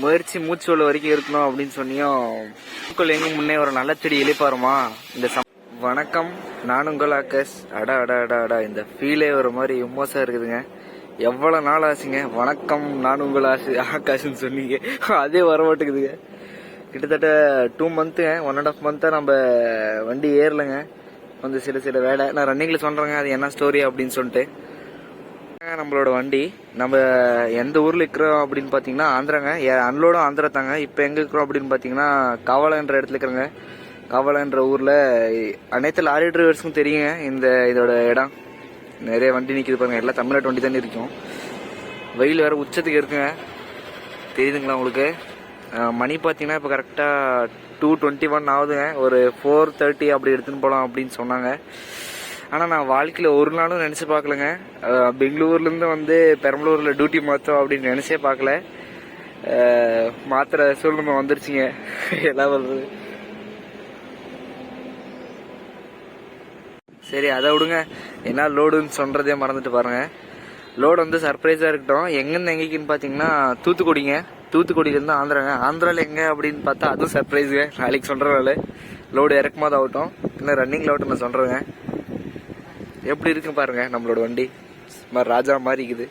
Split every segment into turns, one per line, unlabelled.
முயற்சி மூச்சு உள்ள வரைக்கும் இருக்கணும் அப்படின்னு சொன்னியும் பூக்கள் எங்கும் முன்னே ஒரு நல்ல செடி இழிப்பாருமா இந்த சம் வணக்கம் நான் உங்கள் ஆகாஷ். அடா அடா அடா அடா இந்த ஃபீலே ஒரு மாதிரி எம்மோஸா இருக்குதுங்க. எவ்வளோ நாள் ஆச்சுங்க? வணக்கம் நான் உங்கள் ஆசு ஆகாஷ்னு சொன்னீங்க. அதே வர மாட்டேங்குதுங்க கிட்டத்தட்ட டூ மந்த்துங்க ஒன் அண்ட் ஆஃப் மந்த்தாக நம்ம வண்டி ஏறலைங்க. கொஞ்சம் சில சில வேலை. நான் ரன்னிங்கில் சொல்கிறேங்க அது என்ன ஸ்டோரி அப்படின்னு சொல்லிட்டு. நம்மளோட வண்டி. நம்ம எந்த ஊர்ல இருக்கிறோம் அப்படின்னு பாத்தீங்கன்னா ஆந்திராங்க. அன்லோடும் ஆந்திரா தாங்க. இப்போ எங்க இருக்கிறோம் அப்படின்னு பாத்தீங்கன்னா கவலைன்ற இடத்துல இருக்கிறோங்க கவலைன்ற ஊர்ல அனைத்து லாரி டிரைவர்ஸுக்கும் தெரியுங்க இந்த இதோட இடம். நிறைய வண்டி நிக்குது பாருங்க. எல்லாம் தமிழ்நாட்டு வண்டி தானே இருக்கும். வெயில் வேற உச்சத்துக்கு இருக்குங்க. தெரியுதுங்களா உங்களுக்கு? மணி பார்த்தீங்கன்னா இப்போ கரெக்டாக டூ டுவெண்ட்டி ஒன் ஆகுதுங்க. ஒரு ஃபோர் தேர்ட்டி அப்படி எடுத்துன்னு போகலாம் அப்படின்னு சொன்னாங்க. ஆனால் நான் வாழ்க்கையில் ஒரு நாளும் நினச்சி பார்க்கலங்க. பெங்களூர்லேருந்து வந்து பெரம்பலூரில் டியூட்டி மாற்றோம் அப்படின்னு நினச்சே பார்க்கல. மாத்திர சூழ்நிலை வந்துருச்சுங்க. எல்லாம் வருது. சரி அதை விடுங்க. என்ன லோடுன்னு சொல்கிறதே மறந்துட்டு பாருங்கள் லோடு வந்து சர்ப்ரைஸாக இருக்கட்டும். எங்கேருந்து எங்கேக்குன்னு பார்த்தீங்கன்னா தூத்துக்குடிங்க. தூத்துக்குடியிலேருந்து ஆந்திராங்க. ஆந்திராவில் எங்கே அப்படின்னு பார்த்தா அதுவும் சர்ப்ரைஸுங்க நாளைக்கு சொல்கிறனால லோடு இறக்குமாதான் ஆகட்டும். இல்லை ரன்னிங் லோட்டு நான் சொல்கிறேங்க எப்படி இருக்கு பாருங்க நம்மளோட வண்டி. சும்மா ராஜா மாதிரி இருக்குது.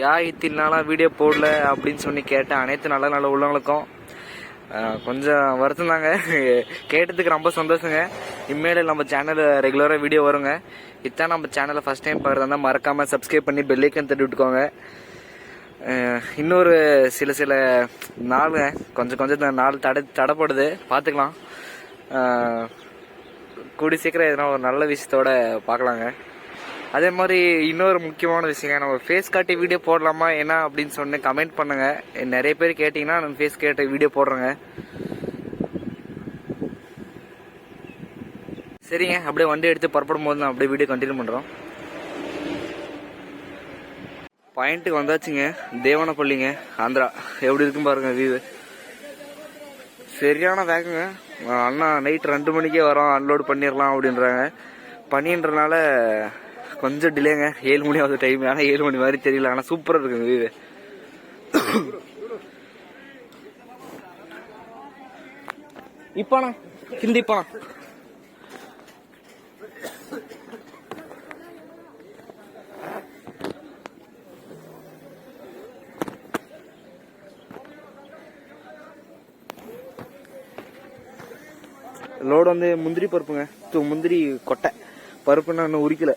யா இத்தனை நாளாக வீடியோ போடல அப்படின்னு சொல்லி கேட்டேன் அனைத்து நல்ல நல்ல உள்ளவங்களுக்கும் கொஞ்சம் வருத்தம் தாங்க. கேட்டதுக்கு ரொம்ப சந்தோஷங்க. இனிமேல் நம்ம சேனலில் ரெகுலராக வீடியோ வருங்க. இதான் நம்ம சேனலை ஃபஸ்ட் டைம் பார்க்குறதா மறக்காமல் சப்ஸ்கிரைப் பண்ணி பெல்லைக்கன் தட்டி விட்டுக்கோங்க. இன்னொரு சில சில நாள் கொஞ்சம் கொஞ்சம் நாள் தடை தடைப்படுது. பார்த்துக்கலாம் கூடி சீக்கிரம் எதனா ஒரு நல்ல விஷயத்தோட பார்க்கலாங்க. அதே மாதிரி இன்னொரு முக்கியமான விஷயங்க நம்ம ஃபேஸ் காட்டி வீடியோ போடலாமா என்ன அப்படின்னு சொன்னே கமெண்ட் பண்ணுங்க. நிறைய பேர் கேட்டிங்கன்னா நம்ம ஃபேஸ் கேட்ட வீடியோ போடுறேங்க. சரிங்க அப்படியே வண்டி எடுத்து புறப்படும் போது நான் அப்படியே வீடியோ கண்டினியூ பண்ணுறோம் பாயிண்ட்டுக்கு வந்தாச்சுங்க தேவனப்பள்ளிங்க ஆந்திரா. எப்படி இருக்கும் பாருங்க வியூ சரியான வேகங்க. அண்ணா நைட் ரெண்டு மணிக்கே வரோம் அன்லோட் பண்ணிடலாம் அப்படின்றாங்க. பண்ணின்றனால கொஞ்சம் டிலேங்க ஏழு மணி ஆகுது டைம் ஆனால் ஏழு மணி மாதிரி தெரியல. ஆனால் சூப்பராக இருக்குங்க வியூ இப்பாண்ணா ஹிந்தி இப்பாண்ணா லோடு வந்து முந்திரி பருப்புங்க. முந்திரி கொட்டை. பருப்பு நான் இன்னும் உரிக்கல.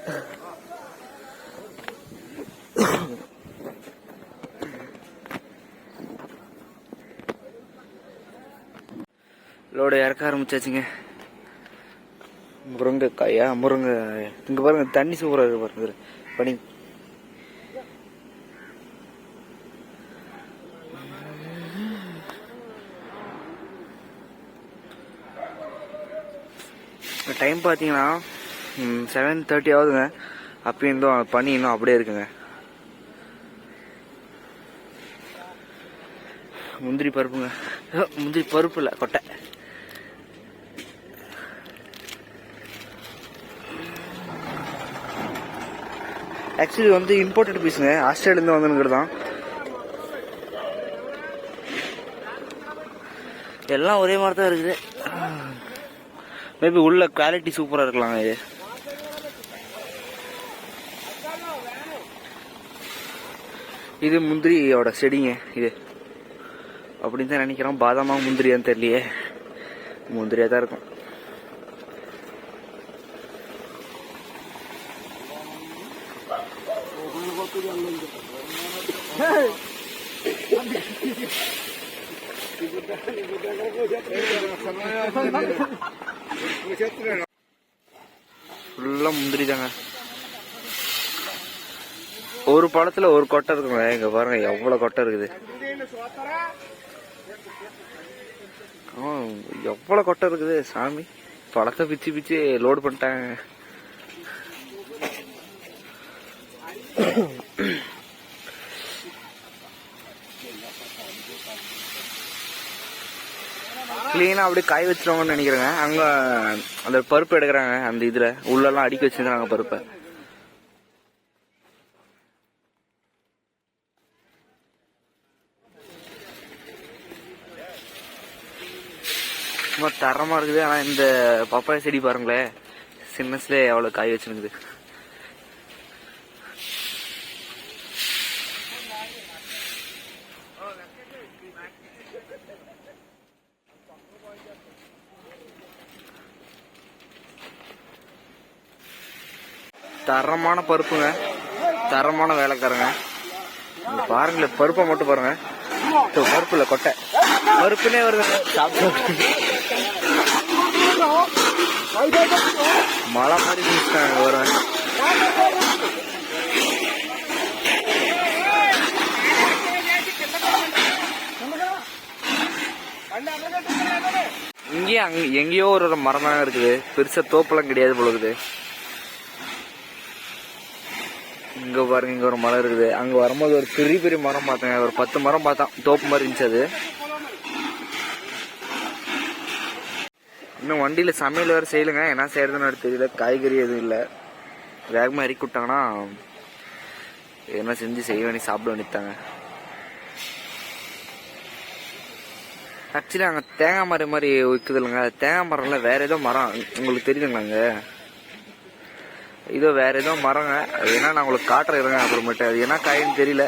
லோடு இறக்க ஆரம்பிச்சாச்சுங்க. முருங்கைக்காயா முருங்கை. இங்கே பாருங்க தண்ணி சூப்பராக இருக்கு பாருங்க பனி. டைம் பார்த்தீங்கன்னா செவன் தேர்ட்டி ஆகுதுங்க. அப்பயும் இருந்தும் பனி இன்னும் அப்படியே இருக்குங்க. முந்திரி பருப்புங்க. முந்திரி பருப்பு இல்லை கொட்டை. ஆக்சுவலி வந்து இம்போர்ட்டட் பீஸுங்க ஆஸ்திரேலியாலேருந்து வந்துங்கிறது தான். எல்லாம் ஒரே மாதிரி தான் இருக்குது. மேபி உள்ள குவாலிட்டி சூப்பராக இருக்கலாம் இது. இது முந்திரியோட செடிங்க இது. அப்படின்னு தான் நினைக்கிறோம். பாதாமா முந்திரியான்னு தெரியலையே. முந்திரியா தான் இருக்கும். ஃபுல்லா முந்திரி தாங்க ஒரு பழத்தில் ஒரு கொட்டை இருக்குங்க. இங்கே பாருங்க எவ்வளவு கொட்டை இருக்குது. ஆ, எவ்வளவு கொட்டை இருக்குது சாமி. பழத்தை பிச்சு பிச்சு லோடு பண்ணிட்டாங்க. பார்த்தீங்கன்னா அப்படியே காய வச்சிருவாங்கன்னு நினைக்கிறேங்க. அங்கே அந்த பருப்பு எடுக்கிறாங்க. அந்த இதில் உள்ளெல்லாம் அடிக்க வச்சிருக்காங்க பருப்பை. சும்மா தரமாக இருக்குது. ஆனா இந்த பப்பாய செடி பாருங்களேன். சின்னஸ்லேயே எவ்வளோ காய் வச்சிருக்குது. தரமான பருப்புங்க. தரமான வேலைக்காரங்க. பாருங்களேன் பருப்பை மட்டும் பாருங்க. இதோ பருப்பு இல்ல கொட்டை. பருப்புனே வருதுங்க சாப்பிட்டு மழை மாதிரி குடிச்சிட்டாங்க வருவேன் இங்கேயே அங்கே எங்கேயோ ஒரு ஒரு மரம் தாங்க இருக்குது. பெருசா தோப்பெல்லாம் கிடையாது போல இருக்குது. இங்க பாருங்க இங்க ஒரு மரம் இருக்குது. அங்க வரும்போது ஒரு பெரிய பெரிய மரம் பார்த்தேங்க ஒரு பத்து மரம் பார்த்தோம் தோப்பு மாதிரி இருந்துச்சு அது. இன்னும் வண்டியில சமையல் வேற செய்யலுங்க. என்ன செய்யறதுன்னு எனக்கு தெரியல. காய்கறி எதுவும் இல்லை. வேகமா இறக்கி விட்டாங்கன்னா என்ன செஞ்சு செய்ய வேண்டி சாப்பிட வேண்டித்தாங்க ஆக்சுவலி அங்கே தேங்காய் மரம் மாதிரி விற்குது இல்லைங்க தேங்காய் மரம்ல வேற ஏதோ மரம். உங்களுக்கு தெரியுதுங்களா அங்கே இதோ வேற ஏதோ மரங்க. அது ஏன்னா நான் உங்களுக்கு காட்டுறேன் இருங்க அப்புறமேட்டு. அது என்ன காயின்னு தெரியல.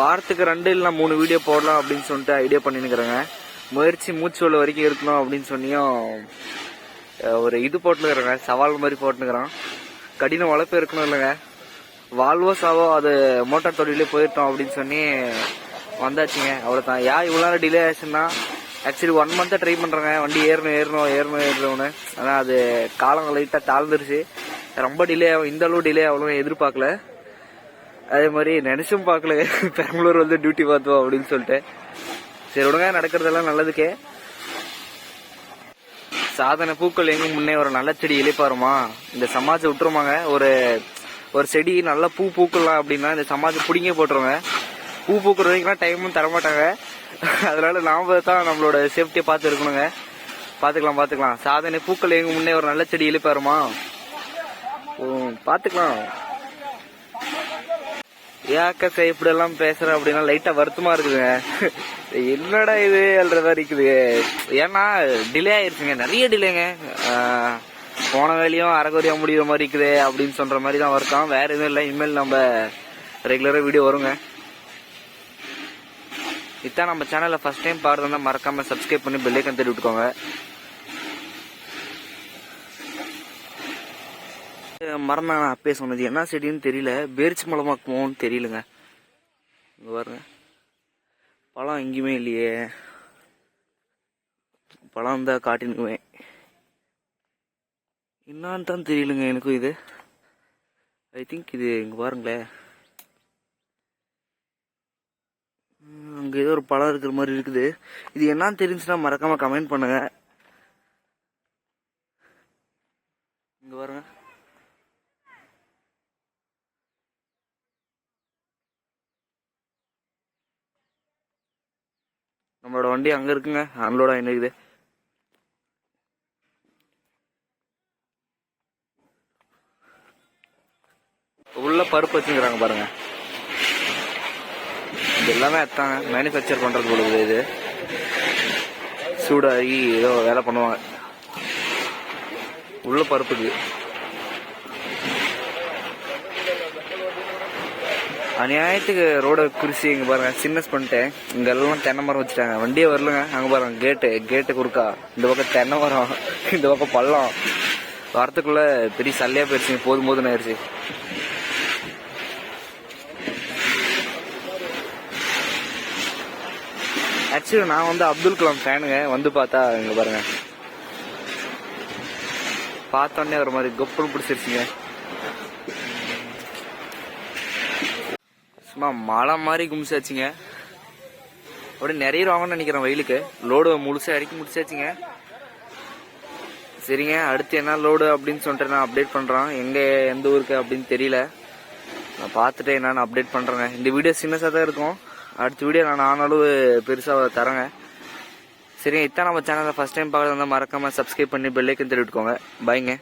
வாரத்துக்கு ரெண்டு இல்லைனா மூணு வீடியோ போடலாம் அப்படின்னு சொல்லிட்டு ஐடியா பண்ணினுக்கிறேங்க. முயற்சி மூச்சு உள்ள வரைக்கும் இருக்கணும் அப்படின்னு சொன்னியும் ஒரு இது போட்டுனுக்குறேங்க. சவால் மாதிரி போட்டுனுக்குறோம். கடின உழைப்பு இருக்கணும் இல்லைங்க. வாழ்வோ சாவோ அது மோட்டார் தொழிலே போயிட்டோம் அப்படின்னு சொல்லி வந்தாச்சுங்க. அவ்வளோதான் ஏன் இவ்வளோ டிலே ஆச்சுன்னா ஆக்சுவலி ஒன் மந்த்தாக ட்ரை பண்ணுறேங்க வண்டி ஏறணும் ஏறணும் ஏறணும் ஏறணும்னு ஆனால் அது காலம் லைட்டாக தாழ்ந்துருச்சு. ரொம்ப டிலே ஆகும். இந்த அளவு டிலே ஆகணும் எதிர்பார்க்கல. அதே மாதிரி நினைச்சும் பார்க்கல. பெரம்பலூர் வந்து டியூட்டி பார்த்துவோம் அப்படின்னு சொல்லிட்டு. சரி விடுங்க. நடக்கிறதெல்லாம் நல்லதுக்கே. சாதனை பூக்கள் எங்கும் முன்னே ஒரு நல்ல செடி இழைப்பாருமா இந்த சமாஜம் விட்டுருமாங்க. ஒரு ஒரு செடி நல்லா பூ பூக்கலாம் அப்படின்னா இந்த சமாஜம் பிடிங்க போட்டுருவாங்க பூ பூக்கிற வரைக்கும்லாம் டைமும் தரமாட்டாங்க. அதனால நாம தான் நம்மளோட சேஃப்டியை பார்த்து இருக்கணுங்க பார்த்துக்கலாம் பார்த்துக்கலாம். சாதனை பூக்கள் எங்கள் முன்னே ஒரு நல்ல செடி இழுப்பாருமா? ஓ பார்த்துக்கலாம். ஏக்க இப்படி எல்லாம் பேசுற அப்படின்னா லைட்டா வருத்தமா இருக்குதுங்க. என்னடா இது அல்றதா மாதிரி இருக்குது. ஏன்னா டிலே ஆயிருச்சுங்க. நிறைய டிலேங்க போன வேலையும் அரைகுறையா முடிகிற மாதிரி இருக்குது அப்படின்னு சொல்ற மாதிரி தான் வருத்தம். வேற எதுவும் இல்லை. இனிமேல் நம்ம ரெகுலரா வீடியோ வருங்க. இதான் நம்ம சேனலில் ஃபஸ்ட் டைம் பாடுறதா மறக்காம சப்ஸ்கிரைப் பண்ணி பெல்லைக்கன் தேடி விட்டுக்கோங்க. மரம் நான் அப்பயே சொன்னது என்ன செடின்னு தெரியல பேரிச்சு மலமாக்குமோன்னு தெரியலங்க. இங்கே பாருங்க. பழம் எங்கேயுமே இல்லையே. பழம் தான் காட்டினுக்குவேன். என்னான்னு தான் தெரியலங்க எனக்கும் இது. ஐ திங்க் இது இங்கே பாருங்களேன். அங்கே ஏதோ ஒரு பழம் இருக்கிற மாதிரி இருக்குது. இது என்னன்னு தெரிஞ்சுன்னா மறக்காமல் கமெண்ட் பண்ணுங்க. இங்கே பாருங்க. நம்மளோட வண்டி அங்கே இருக்குங்க. அன்லோட் ஆகிருக்குது உள்ள பருப்பு வச்சுக்கிறாங்க பாருங்க. இது எல்லாமே அத்தாங்க மேனுஃபேக்சர் பண்ணுறது பொழுது இது. சூடாகி ஏதோ வேலை பண்ணுவாங்க. உள்ள பருப்புக்கு. அநியாயத்துக்கு ரோட குறிச்சி இங்கே பாருங்க சின்னஸ் பண்ணிட்டேன். இங்கெல்லாம் தென்னை மரம் வச்சுட்டாங்க. வண்டியே வரலங்க. அங்கே பாருங்க கேட்டு கேட்டு குறுக்கா. இந்த பக்கம் தென்னை மரம் இந்த பக்கம் பள்ளம். வரத்துக்குள்ளே பெரிய சல்லையாக போயிருச்சுங்க போதும் போதுன்னு ஆயிடுச்சு ஆக்சுவலி நான் வந்து அப்துல் கலாம் ஃபேனுங்க. வந்து பார்த்தா இங்க பாருங்க. பார்த்தோன்னே ஒரு மாதிரி கொப்பல் பிடிச்சிருச்சுங்க. சும்மா மலை மாதிரி குமிச்சாச்சுங்க. அப்படியே நிறைய வாங்கணும்னு நினைக்கிறேன் வெயிலுக்கு. லோடு முழுசா இறக்கி முடிச்சாச்சுங்க. சரிங்க அடுத்து என்ன லோடு அப்படின்னு சொல்லிட்டு நான் அப்டேட் பண்றேன். எங்க எந்த ஊருக்கு அப்படின்னு தெரியல. நான் பார்த்துட்டு என்னன்னு அப்டேட் பண்றேங்க. இந்த வீடியோ சின்னசா தான் இருக்கும். அடுத்த வீடியோ நான் ஆனாலும் பெருசாக தரேங்க. சரிங்க இதான் நம்ம சேனலை ஃபஸ்ட் டைம் பார்க்குறது வந்து மறக்காமல் சப்ஸ்கிரைப் பண்ணி பெல்லைக்கன் தெரிவிட்டுக்கோங்க பாய்ங்க